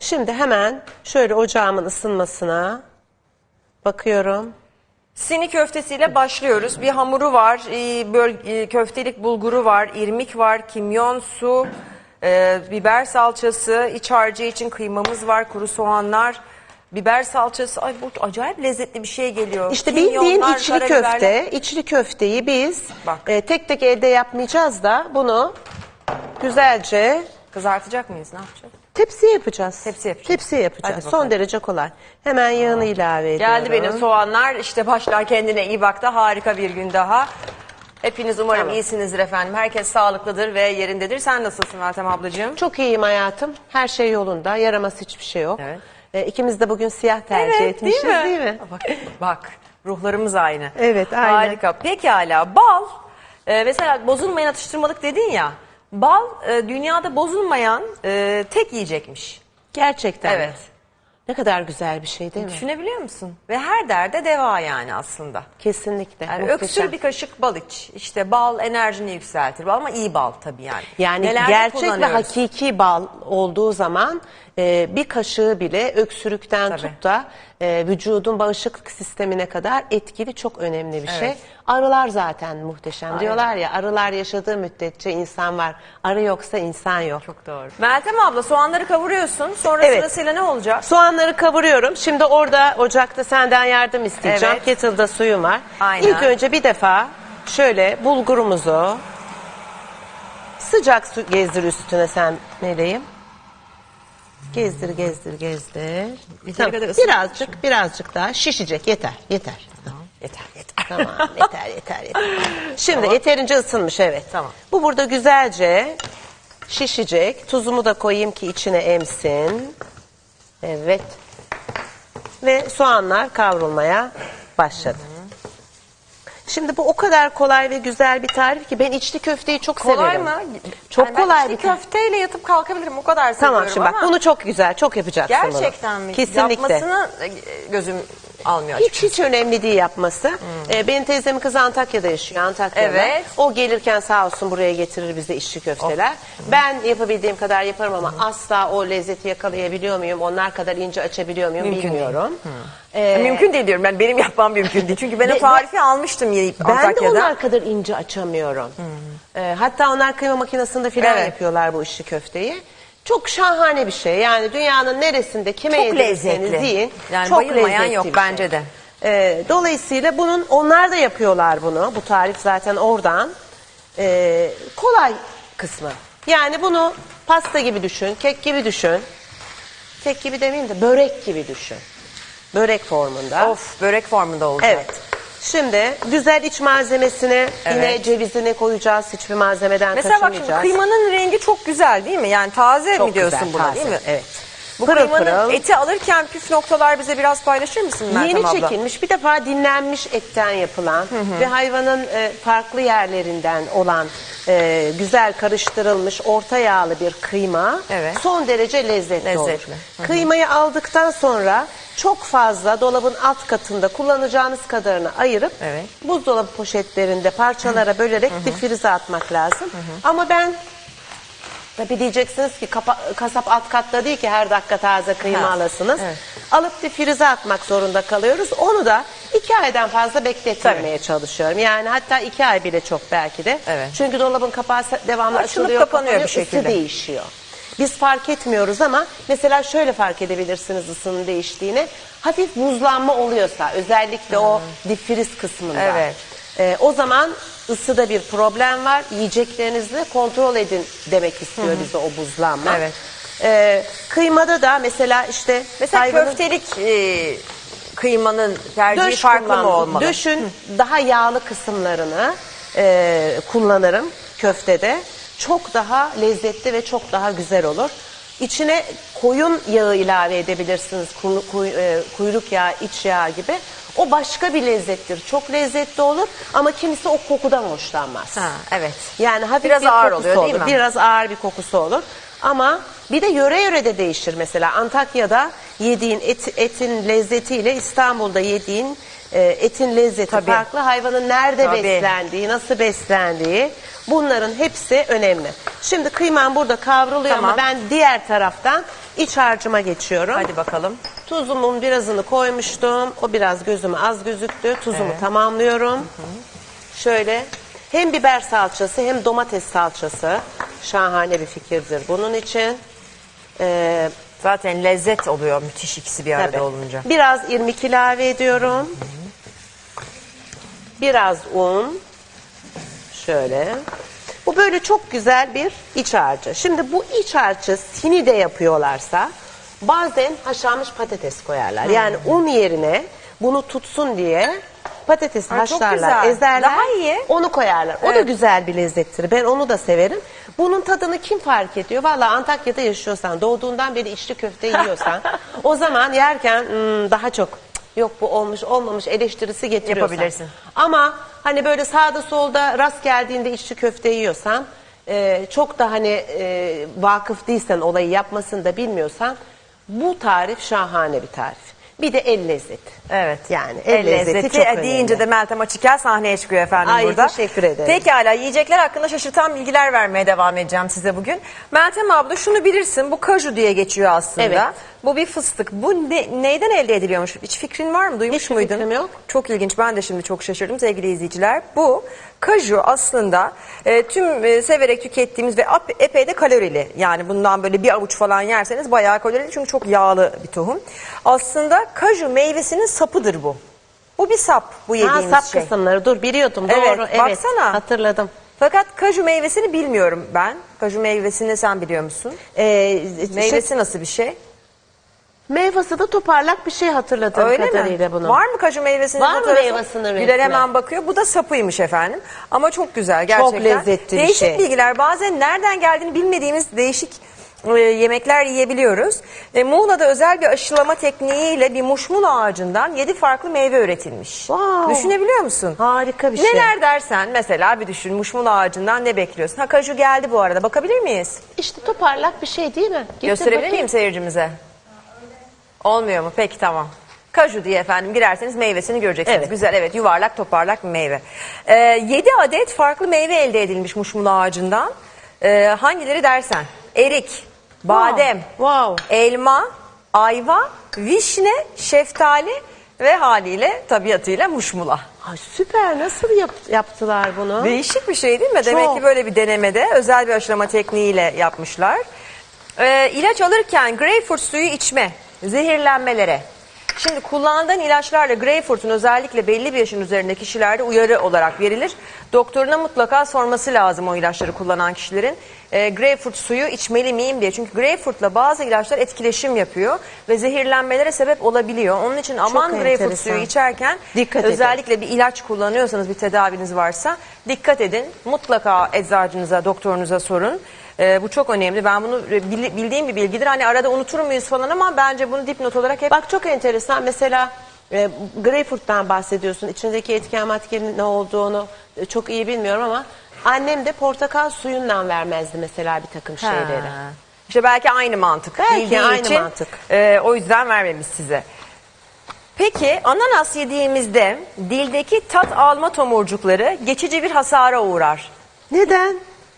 Şimdi hemen şöyle ocağımın ısınmasına bakıyorum. Sini köftesiyle başlıyoruz. Bir hamuru var, e, böl- e, köftelik bulguru var, irmik var, kimyon, su, e, biber salçası, iç harcı için kıymamız var, kuru soğanlar, biber salçası. Ay bu acayip lezzetli bir şey geliyor. İşte bildiğin Kimyonlar, içli karabiberler. köfte, içli köfteyi biz Bak. e, tek tek elde yapmayacağız da bunu güzelce Kızartacak mıyız? Ne yapacağız? Tepsiye yapacağız. Tepsi yapacağız. Tepsiye yapacağız. Hadi bakalım. Son derece kolay. Hemen yağını ilave ediyorum. Geldi benim soğanlar. İşte başlar kendine iyi bak da harika bir gün daha. Hepiniz umarım Tamam. iyisinizdir efendim. Herkes sağlıklıdır ve yerindedir. Sen nasılsın Meltem ablacığım? Çok iyiyim hayatım. Her şey yolunda. Yaramaz hiçbir şey yok. Evet. E, ikimiz de bugün siyah tercih etmişiz değil mi? Bak, bak ruhlarımız aynı. Evet, aynı. Harika. Pekala bal e, mesela bozulmayan atıştırmalık dedin ya. Bal e, dünyada bozulmayan e, tek yiyecekmiş. Gerçekten. Evet. Ne kadar güzel bir şey değil mi? Düşünebiliyor musun? Ve her derde deva yani aslında. Kesinlikle. Yani muhteşem. öksür bir kaşık bal iç. İşte bal enerjini yükseltir ama iyi bal tabii yani. Yani Nelerde gerçek ve kullanıyoruz? hakiki bal olduğu zaman e, bir kaşığı bile öksürükten Tabii. tut da e, vücudun bağışıklık sistemine kadar etkili çok önemli bir şey. Evet. Arılar zaten muhteşem. Diyorlar ya arılar yaşadığı müddetçe insan var. Arı yoksa insan yok. Çok doğru. Meltem abla soğanları kavuruyorsun. Sonra Evet. sırasıyla ne olacak? Soğanları kavuruyorum. Şimdi orada ocakta senden yardım isteyeceğim. Evet. Kettle'da suyum var. Aynen. İlk önce bir defa şöyle bulgurumuzu sıcak su gezdir üstüne sen meleğim. Gezdir gezdir gezdir. Yeteri kadar ısın- Birazcık birazcık daha şişecek yeter yeter. Yeter yeter. Tamam yeter yeter yeter. Şimdi yeterince ısınmış evet. Tamam. Bu burada güzelce şişecek. Tuzumu da koyayım ki içine emsin. Evet. Ve soğanlar kavrulmaya başladı. Şimdi bu o kadar kolay ve güzel bir tarif ki ben içli köfteyi çok Kolay severim. mı? Çok Yani ben kolay içli bir köfteyle yatıp kalkabilirim o kadar seviyorum Tamam şimdi bak ama bunu çok güzel çok yapacaksın bunu. gerçekten mi? Kesinlikle. Yapmasını e, gözüm almıyor Hiç açıkçası. hiç önemli değil yapması. Ee, benim teyzemin kızı Antakya'da yaşıyor. Antakya'da. Evet. O gelirken sağ olsun buraya getirir bize içli köfteler. Ben yapabildiğim kadar yaparım ama asla o lezzeti yakalayabiliyor muyum? Onlar kadar ince açabiliyor muyum Mümkün değil. bilmiyorum. Ee, Mümkün değil diyorum ben benim yapmam mümkün değil. Çünkü ben o tarifi almıştım yiyip ben de Antakya'da. onlar kadar ince açamıyorum. Ee, hatta onlar kıyma makinesinde filan Evet. yapıyorlar bu içli köfteyi. Çok şahane bir şey. Yani dünyanın neresinde kime Çok lezzetli. yiyin. Yani çok bayılmayan lezzetli yok bir bence şey. de. Ee, dolayısıyla bunun onlar da yapıyorlar bunu. Bu tarif zaten oradan. Ee, kolay kısmı. Yani bunu pasta gibi düşün, kek gibi düşün. Kek gibi demeyeyim de börek gibi düşün. Börek formunda. Of börek formunda olacak. Evet. Şimdi güzel iç malzemesine yine Evet. cevizini koyacağız. Hiçbir malzemeden Mesela bak şimdi kıymanın rengi çok güzel değil mi? Yani taze Çok mi diyorsun güzel, buna taze. değil mi? Evet. Bu Pırıl kıymanın pırıl. eti alırken püf noktalar bize biraz paylaşır mısın Meltem Yeni abla? çekilmiş bir defa dinlenmiş etten yapılan ve hayvanın e, farklı yerlerinden olan e, güzel karıştırılmış orta yağlı bir kıyma Evet. son derece lezzetli, olur. Lezzetli. Kıymayı aldıktan sonra çok fazla dolabın alt katında kullanacağınız kadarını ayırıp Evet. buzdolabı poşetlerinde parçalara bölerek difrize atmak lazım. Ama ben Tabii diyeceksiniz ki kapa- kasap alt katta değil ki her dakika taze kıyma Ha, alasınız. evet. Alıp difrize atmak zorunda kalıyoruz. Onu da iki aydan fazla bekletmemeye çalışıyorum. Yani hatta iki ay bile çok belki de. Evet. Çünkü dolabın kapağı devamlı Açılıp açılıyor, kapanıyor bir kapanıyor, şekilde. ısı değişiyor. Biz fark etmiyoruz ama mesela şöyle fark edebilirsiniz ısının değiştiğini. Hafif buzlanma oluyorsa özellikle o difriz kısmında. Evet. Ee, o zaman ısıda bir problem var. Yiyeceklerinizle kontrol edin demek istiyor bize o buzlanma. Evet. Ee, kıymada da mesela işte Mesela hayvanın köftelik e, kıymanın tercihi döş farklı mı olmalı? Döşün daha yağlı kısımlarını e, kullanırım köftede. Çok daha lezzetli ve çok daha güzel olur. İçine koyun yağı ilave edebilirsiniz. E, kuyruk yağı, iç yağı gibi. O başka bir lezzettir. Çok lezzetli olur ama kimisi o kokudan hoşlanmaz. Ha, evet. Yani hafif Biraz bir ağır kokusu oluyor, değil olur. mi? Biraz ağır bir kokusu olur. Ama bir de yöre yöre de değişir mesela. Antakya'da yediğin et, etin lezzetiyle İstanbul'da yediğin e, etin lezzeti Tabii. farklı. Hayvanın nerede Tabii. beslendiği, nasıl beslendiği bunların hepsi önemli. Şimdi kıymam burada kavruluyor Tamam. ama ben diğer taraftan iç harcıma geçiyorum. Hadi bakalım. Tuzumun birazını koymuştum. O biraz gözüme az gözüktü. Tuzumu tamamlıyorum. Şöyle hem biber salçası hem domates salçası. Şahane bir fikirdir bunun için. Ee, Zaten lezzet oluyor müthiş ikisi bir arada tabii. olunca. Biraz irmik ilave ediyorum. Biraz un. Şöyle. Bu böyle çok güzel bir iç harcı. Şimdi bu iç harcı sini de yapıyorlarsa bazen haşlanmış patates koyarlar. Yani un yerine bunu tutsun diye patates Ay, çok haşlarlar, güzel. ezerler. Daha iyi. Onu koyarlar. O da Evet. güzel bir lezzettir. Ben onu da severim. Bunun tadını kim fark ediyor? Valla Antakya'da yaşıyorsan, doğduğundan beri içli köfte yiyorsan o zaman yerken "Hmm, daha çok "Cık, yok bu olmuş olmamış eleştirisi getiriyorsan. Yapabilirsin. Ama hani böyle sağda solda rast geldiğinde içli köfte yiyorsan e, çok da hani e, vakıf değilsen olayı yapmasını da bilmiyorsan bu tarif şahane bir tarif. Bir de el lezzeti. Evet. Yani el, lezzeti, çok önemli. deyince de Meltem Açıkel sahneye çıkıyor efendim Ay, burada. teşekkür ederim. Pekala yiyecekler hakkında şaşırtan bilgiler vermeye devam edeceğim size bugün. Meltem abla şunu bilirsin bu kaju diye geçiyor aslında. Evet. Bu bir fıstık. Bu ne- neyden elde ediliyormuş? Hiç fikrin var mı? Duymuş Hiçbir muydun? fikrim yok. Çok ilginç. Ben de şimdi çok şaşırdım sevgili izleyiciler. Bu kaju aslında e, tüm e, severek tükettiğimiz ve ap- epey de kalorili. Yani bundan böyle bir avuç falan yerseniz bayağı kalorili çünkü çok yağlı bir tohum. Aslında kaju meyvesinin sapıdır bu. Bu bir sap bu Ha, yediğimiz sap şey. kısımları dur biliyordum Evet, doğru evet baksana. hatırladım. Fakat kaju meyvesini bilmiyorum ben. Kaju meyvesini sen biliyor musun? Ee, Meyvesi şey, nasıl bir şey? Meyvesi de toparlak bir şey hatırladığım Öyle kadarıyla mi? bunu. Var mı kaju meyvesinin Var mı fotoğrafı? meyvesinin Güler resmi? hemen bakıyor. Bu da sapıymış efendim. Ama çok güzel gerçekten. lezzetli bir değişik şey. bilgiler. Bazen nereden geldiğini bilmediğimiz değişik e, yemekler yiyebiliyoruz. E, Muğla'da özel bir aşılama tekniğiyle bir muşmul ağacından 7 farklı meyve üretilmiş. Wow. Düşünebiliyor musun? Harika bir şey. Neler dersen mesela bir düşün muşmul ağacından ne bekliyorsun? Ha kaju geldi bu arada bakabilir miyiz? İşte toparlak bir şey değil mi? Getir Gösterebilir bakayım. miyim seyircimize? Olmuyor mu? Peki tamam. Kaju diye efendim girerseniz meyvesini göreceksiniz. Evet. Güzel evet yuvarlak toparlak bir meyve. Ee, 7 adet farklı meyve elde edilmiş muşmula ağacından. Ee, hangileri dersen? Erik, badem, Wow. elma, ayva, vişne, şeftali ve haliyle tabiatıyla muşmula. Ay, süper nasıl yap- yaptılar bunu? Değişik bir şey değil mi? Demek Çok. ki böyle bir denemede özel bir aşılama tekniğiyle yapmışlar. Ee, ilaç alırken greyfurt suyu içme, zehirlenmelere. Şimdi kullandığın ilaçlarla greyfurtun özellikle belli bir yaşın üzerinde kişilerde uyarı olarak verilir. Doktoruna mutlaka sorması lazım o ilaçları kullanan kişilerin. Ee, greyfurt suyu içmeli miyim diye. Çünkü greyfurtla bazı ilaçlar etkileşim yapıyor ve zehirlenmelere sebep olabiliyor. Onun için aman greyfurt enteresan. suyu içerken Dikkat edin. özellikle bir ilaç kullanıyorsanız bir tedaviniz varsa dikkat edin. Mutlaka eczacınıza, doktorunuza sorun. Ee, bu çok önemli. Ben bunu e, bil- bildiğim bir bilgidir. Hani arada unutur muyuz falan ama bence bunu dipnot olarak hep Bak çok enteresan mesela e, greyfurttan bahsediyorsun. İçindeki etken maddenin ne olduğunu e, çok iyi bilmiyorum ama annem de portakal suyundan vermezdi mesela bir takım şeyleri. Ha. İşte belki aynı mantık. Belki Bildiği aynı için, mantık. e, o yüzden vermemiş size. Peki ananas yediğimizde dildeki tat alma tomurcukları geçici bir hasara uğrar. Neden?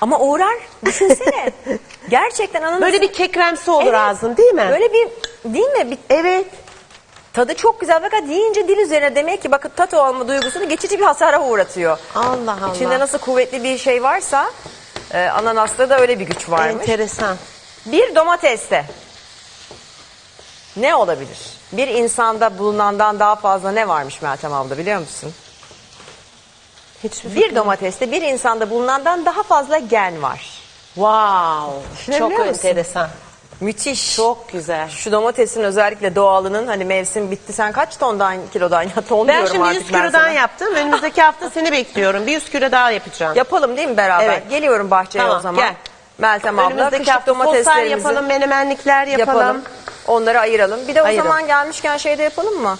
Ama uğrar. Düşünsene. Gerçekten ananas Böyle bir kekremsi olur Evet. ağzın değil mi? Böyle bir değil mi? Bir Evet. tadı çok güzel fakat yiyince dil üzerine demek ki bakın tat olma duygusunu geçici bir hasara uğratıyor. Allah Allah. İçinde nasıl kuvvetli bir şey varsa e, ananasta da öyle bir güç varmış. Enteresan. Bir domateste ne olabilir? Bir insanda bulunandan daha fazla ne varmış Meltem abla biliyor musun? Hiçbir Bir domateste bir insanda bulunandan daha fazla gen var. Wow. Çok musun? enteresan. Müthiş. Çok güzel. Şu domatesin özellikle doğalının hani mevsim bitti. Sen kaç tondan kilodan ya ton Ben diyorum şimdi artık 100 ben kilodan sana. yaptım. Önümüzdeki hafta seni bekliyorum. Bir 100 kilo daha yapacağım. Yapalım değil mi beraber? Evet. Geliyorum bahçeye Tamam, o zaman. gel. Meltem abla Önümüzdeki kışlık hafta soslar domateslerimizi yapalım, menemenlikler yapalım. yapalım. Onları ayıralım. Bir de o Ayırın. zaman gelmişken şey de yapalım mı?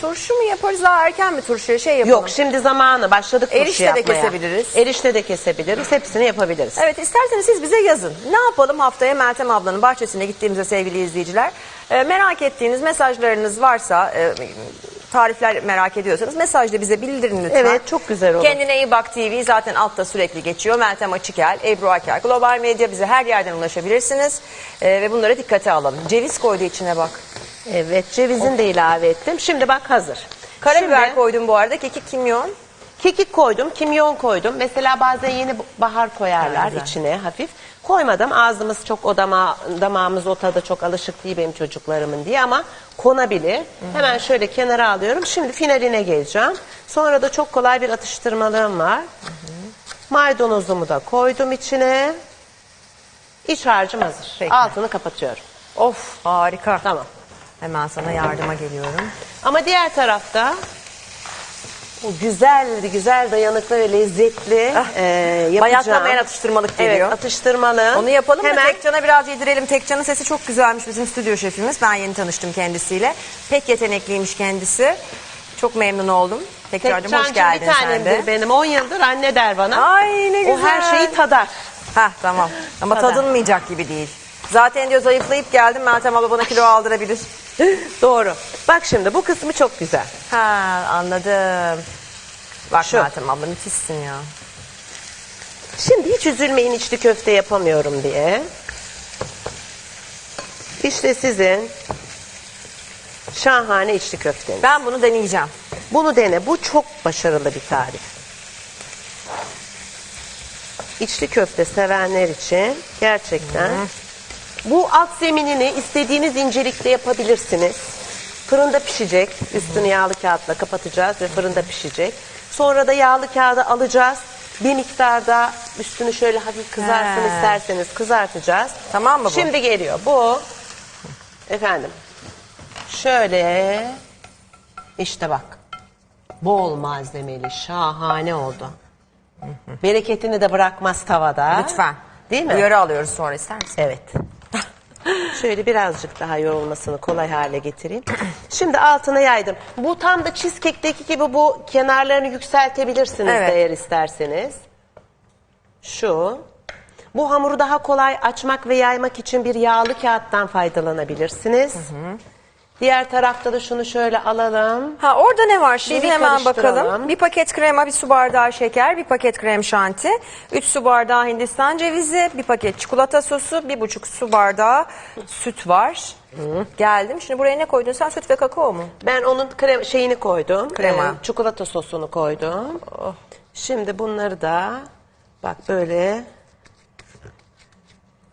Turşu mu yaparız daha erken mi turşuya şey yapalım? Yok şimdi zamanı başladık turşu Erişte de yapmaya. kesebiliriz. Erişte de kesebiliriz. Hepsini yapabiliriz. Evet isterseniz siz bize yazın. Ne yapalım haftaya Meltem ablanın bahçesine gittiğimizde sevgili izleyiciler. Ee, merak ettiğiniz mesajlarınız varsa e, tarifler merak ediyorsanız mesajla bize bildirin lütfen. Evet, çok güzel olur. Kendine iyi bak TV zaten altta sürekli geçiyor. Meltem Açıkel, Ebru Aker, Global Medya bize her yerden ulaşabilirsiniz. Ee, ve bunlara dikkate alalım. Ceviz koydu içine bak. Evet cevizini de ilave ettim. Şimdi bak hazır. Karabiber Şimdi koydum bu arada. Kekik, kimyon. Kekik koydum, kimyon koydum. Mesela bazen yeni bahar koyarlar güzel. içine hafif. Koymadım. Ağzımız çok o dama, damağımız o tada çok alışık değil benim çocuklarımın diye ama konabilir. Hemen şöyle kenara alıyorum. Şimdi finaline geleceğim. Sonra da çok kolay bir atıştırmalığım var. Maydanozumu da koydum içine. İç harcım hazır. Peki. Altını kapatıyorum. Of harika. Tamam. Hemen sana yardıma geliyorum. Ama diğer tarafta o güzel, güzel dayanıklı ve lezzetli Ah, e, yapacağım. Bayatlamayan atıştırmalık geliyor. Evet, atıştırmalı. Onu yapalım Hemen da Tekcan'a biraz yedirelim. Tekcan'ın sesi çok güzelmiş bizim stüdyo şefimiz. Ben yeni tanıştım kendisiyle. Pek yetenekliymiş kendisi. Çok memnun oldum. Tekcar'cığım hoş geldin bir sen de. benim. 10 yıldır anne der bana. Ay ne güzel. O her şeyi tadar. Heh tamam. Ama Kadar. tadılmayacak gibi değil. Zaten diyor zayıflayıp geldim Meltem abla bana kilo aldırabilir. Doğru. Bak şimdi bu kısmı çok güzel. Ha anladım. Bak Şu. Meltem abla müthişsin ya. Şimdi hiç üzülmeyin içli köfte yapamıyorum diye. İşte sizin şahane içli köfteniz. Ben bunu deneyeceğim. Bunu dene. Bu çok başarılı bir tarif. İçli köfte sevenler için gerçekten bu alt zeminini istediğiniz incelikte yapabilirsiniz. Fırında pişecek. Üstünü yağlı kağıtla kapatacağız ve fırında pişecek. Sonra da yağlı kağıdı alacağız. Bir miktarda üstünü şöyle hafif kızarsın He. isterseniz kızartacağız. Tamam mı bu? Şimdi geliyor. Bu efendim şöyle işte bak. Bol malzemeli, şahane oldu. Bereketini de bırakmaz tavada. Lütfen. Değil mi? Uyarı alıyoruz sonra ister misin? Evet. Şöyle birazcık daha yoğrulmasını kolay hale getireyim. Şimdi altına yaydım. Bu tam da cheesecake'teki gibi bu kenarlarını yükseltebilirsiniz Evet. de eğer isterseniz. Şu. Bu hamuru daha kolay açmak ve yaymak için bir yağlı kağıttan faydalanabilirsiniz. Diğer tarafta da şunu şöyle alalım. Ha orada ne var şimdi Bir hemen karıştıralım. bakalım. Bir paket krema, bir su bardağı şeker, bir paket krem şanti, 3 su bardağı hindistan cevizi, bir paket çikolata sosu, bir buçuk su bardağı süt var. Geldim. Şimdi buraya ne koydun sen? Süt ve kakao mu? Ben onun krem şeyini koydum. Krema. Ee, çikolata sosunu koydum. Şimdi bunları da bak böyle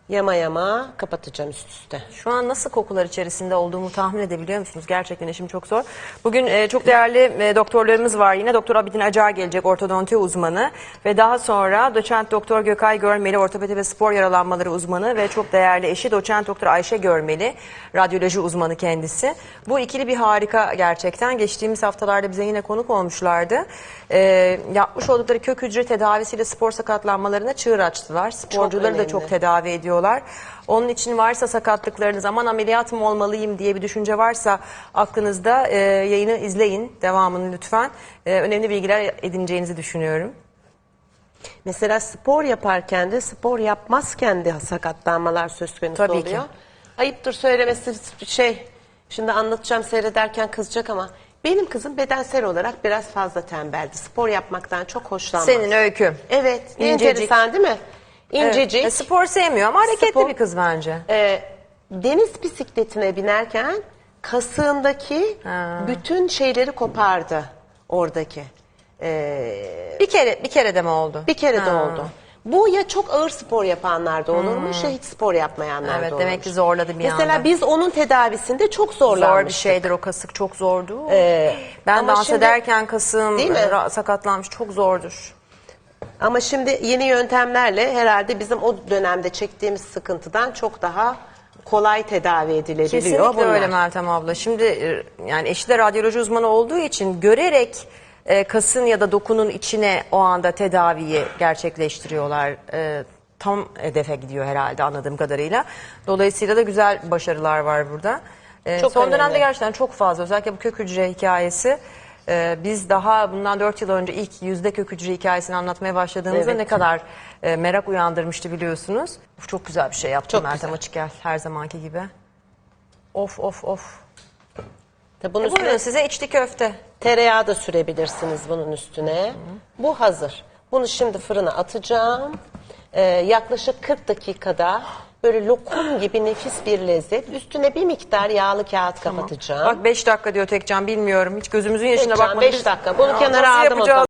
yama yama kapatacağım üst üste. Şu an nasıl kokular içerisinde olduğumu tahmin edebiliyor musunuz? Gerçekten işim çok zor. Bugün e, çok değerli e, doktorlarımız var yine. Doktor Abidin Acar gelecek, ortodonti uzmanı. Ve daha sonra doçent doktor Gökay Görmeli, ortopedi ve spor yaralanmaları uzmanı. Ve çok değerli eşi doçent doktor Ayşe Görmeli, radyoloji uzmanı kendisi. Bu ikili bir harika gerçekten. Geçtiğimiz haftalarda bize yine konuk olmuşlardı. E, yapmış oldukları kök hücre tedavisiyle spor sakatlanmalarına çığır açtılar. Sporcuları da önemli. çok tedavi ediyorlar. Onun için varsa sakatlıklarınız aman ameliyat mı olmalıyım diye bir düşünce varsa aklınızda e, yayını izleyin. Devamını lütfen. E, önemli bilgiler edineceğinizi düşünüyorum. Mesela spor yaparken de spor yapmazken de sakatlanmalar söz konusu Tabii oluyor. ki. Ayıptır söylemesi şey. Şimdi anlatacağım seyrederken kızacak ama benim kızım bedensel olarak biraz fazla tembeldi. Spor yapmaktan çok hoşlanmaz. Senin öykü. Evet. İncecik. enteresan değil mi? İncecik. Evet. E, spor sevmiyor ama hareketli Spor- bir kız bence. Ee, deniz bisikletine binerken kasığındaki bütün şeyleri kopardı oradaki. Ee, Bir kere bir kere de mi oldu? bir kere de Ha. oldu. Bu ya çok ağır spor yapanlarda olurmuş ya hiç spor yapmayanlarda Evet, olurmuş. demek ki zorladı bir Mesela anda. biz onun tedavisinde çok zorlanmıştık. Zor bir şeydir o kasık çok zordu. Ee, ben ama dans şimdi- ederken kasığım Değil mi? ra- sakatlanmış çok zordur. Ama şimdi yeni yöntemlerle herhalde bizim o dönemde çektiğimiz sıkıntıdan çok daha kolay tedavi edilebiliyor Kesinlikle bunlar. öyle Meltem abla. Şimdi e, yani eşi de radyoloji uzmanı olduğu için görerek e, kasın ya da dokunun içine o anda tedaviyi gerçekleştiriyorlar. E, tam hedefe gidiyor herhalde anladığım kadarıyla. Dolayısıyla da güzel başarılar var burada. E, Çok son önemli. dönemde gerçekten çok fazla özellikle bu kök hücre hikayesi. e, biz daha bundan 4 yıl önce ilk yüzde kök hücre hikayesini anlatmaya başladığımızda Evet. ne kadar e, merak uyandırmıştı biliyorsunuz. Çok güzel bir şey yaptı Çok Meltem güzel. Açıkel her zamanki gibi. Of of of. Tabii bunun E, üstüne size içli köfte. tereyağı da sürebilirsiniz bunun üstüne. Bu hazır. Bunu şimdi fırına atacağım. Ee, yaklaşık 40 dakikada böyle lokum gibi nefis bir lezzet. Üstüne bir miktar yağlı kağıt kapatacağım. Bak 5 dakika diyor Tekcan bilmiyorum. Hiç gözümüzün yaşına Tekcan, bakmadım. beş dakika. Bunu Ya, kenara nasıl aldım o yapacağız?